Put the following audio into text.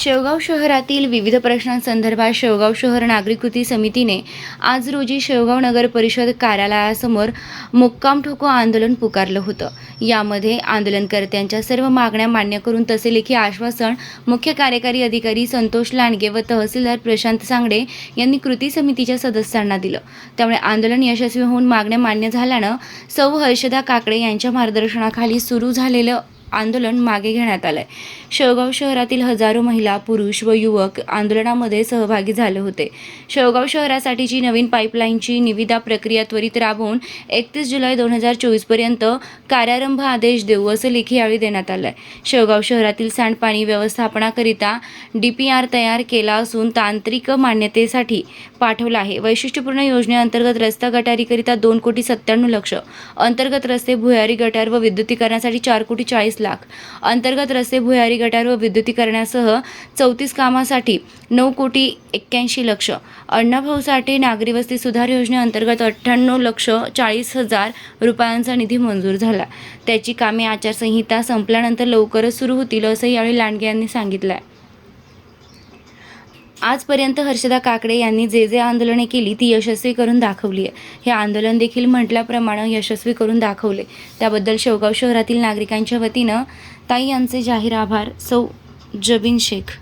शेवगाव शहरातील विविध प्रश्नांसंदर्भात शेवगाव शहर नागरिक कृती समितीने आज रोजी शेवगाव नगर परिषद कार्यालयासमोर मुक्काम ठोको आंदोलन पुकारलं होतं. यामध्ये आंदोलनकर्त्यांच्या सर्व मागण्या मान्य करून तसे लेखी आश्वासन मुख्य कार्यकारी अधिकारी संतोष लांडगे व तहसीलदार प्रशांत सांगडे यांनी कृती समितीच्या सदस्यांना दिलं. त्यामुळे आंदोलन यशस्वी होऊन मागण्या मान्य झाल्यानं सौ हर्षदा काकडे यांच्या मार्गदर्शनाखाली सुरू झालेलं आंदोलन मागे घेण्यात आलंय. शेवगाव शहरातील हजारो महिला पुरुष व युवक आंदोलनामध्ये सहभागी झाले होते. शेवगाव शहरासाठीची नवीन पाईपलाईनची निविदा प्रक्रिया त्वरित राबवून एकतीस जुलै दोन हजार चोवीसपर्यंत कार्यारंभ आदेश देऊ असं लेखी यावेळी देण्यात आलं आहे शेवगाव शहरातील सांडपाणी व्यवस्थापनाकरिता डी पी आर तयार केला असून तांत्रिक मान्यतेसाठी पाठवला आहे. वैशिष्ट्यपूर्ण योजनेअंतर्गत रस्ता गटारीकरिता दोन कोटी सत्त्याण्णव लक्ष अंतर्गत रस्ते भुयारी गटार व विद्युतीकरणासाठी चार कोटी चाळीस लाख. अंतर्गत रस्ते भुयारी गटार व विद्युतीकरणासह चौतीस कामासाठी नऊ कोटी एक्क्याऐंशी लक्ष. अण्णाभाऊ साठे नागरी वस्ती सुधार योजनेअंतर्गत अठ्ठ्याण्णव लक्ष चाळीस हजार रुपयांचा निधी मंजूर झाला. त्याची कामे आचारसंहिता संपल्यानंतर लवकरच सुरू होतील असं यावेळी लांडगे यांनी सांगितलं आहे आजपर्यंत हर्षदा काकडे यांनी जे जे आंदोलने केली ती यशस्वी करून दाखवली आहे. हे आंदोलन देखील म्हटल्याप्रमाणे यशस्वी करून दाखवले. त्याबद्दल शेवगाव शहरातील नागरिकांच्या वतीनं ताई यांचे जाहीर आभार. सौ जबीन शेख.